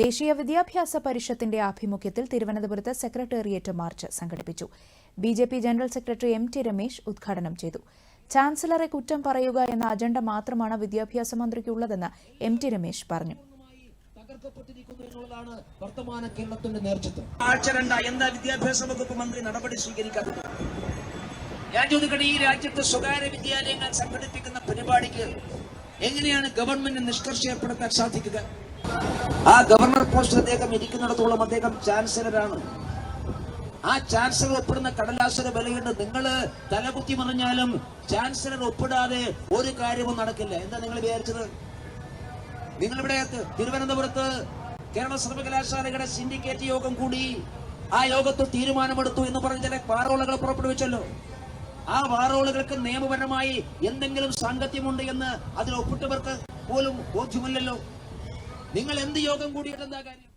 ദേശീയ വിദ്യാഭ്യാസ പരിഷത്തിന്റെ ആഭിമുഖ്യത്തിൽ തിരുവനന്തപുരത്ത് സെക്രട്ടേറിയറ്റ് മാർച്ച് സംഘടിപ്പിച്ചു. B J P general secretary M T Ramesh ഉദ്ഘാടനം ചെയ്തു. ചാൻസലറെ കുറ്റം പറയുക എന്ന അജണ്ട മാത്രമാണ് വിദ്യാഭ്യാസ മന്ത്രിക്കുള്ളതെന്ന് എം ടി രമേശ് പറഞ്ഞു. വർത്തമാന കേരളത്തിന്റെ നേർച്ചത്വം. ആഴ്ച രണ്ട എന്താ വിദ്യാഭ്യാസ വകുപ്പ് മന്ത്രി നടപടി സ്വീകരിക്കാത്തത്? ഞാൻ ചോദിക്കട്ടെ ഈ രാജ്യത്ത് സ്വകാര്യ വിദ്യാലയങ്ങൾ സംഘടിപ്പിക്കുന്ന പരിപാടിക്ക് എങ്ങനെയാണ് ഗവൺമെന്റ് നിഷ്കർഷ ഏർപ്പെടുത്താൻ സാധിക്കുക? ആ ഗവർണർ പോസ്റ്റ് അദ്ദേഹം ഇരിക്കുന്നിടത്തോളം അദ്ദേഹം ചാൻസലറാണ്. ആ ചാൻസലർ ഒപ്പിടുന്ന കടലാസര വിലയുണ്ട്. നിങ്ങൾ തലകുത്തി മറിഞ്ഞാലും ചാൻസലർ ഒപ്പിടാതെ ഒരു കാര്യവും നടക്കില്ല. എന്താ നിങ്ങൾ വിചാരിച്ചത്? നിങ്ങളിവിടെ തിരുവനന്തപുരത്ത് കേരള സർവകലാശാലയുടെ സിൻഡിക്കേറ്റ് യോഗം കൂടി ആ യോഗത്തിൽ തീരുമാനമെടുത്തു എന്ന് പറഞ്ഞ ചില വാറോളുകൾ പുറപ്പെടുവിച്ചല്ലോ. ആ വാറോളുകൾക്ക് നിയമപരമായി എന്തെങ്കിലും സാങ്കത്യമുണ്ട് എന്ന് അതിൽ ഒപ്പിട്ടവർക്ക് പോലും ബോധ്യമില്ലല്ലോ. നിങ്ങൾ എന്ത് യോഗം കൂടിയിട്ടെന്താ കാര്യം?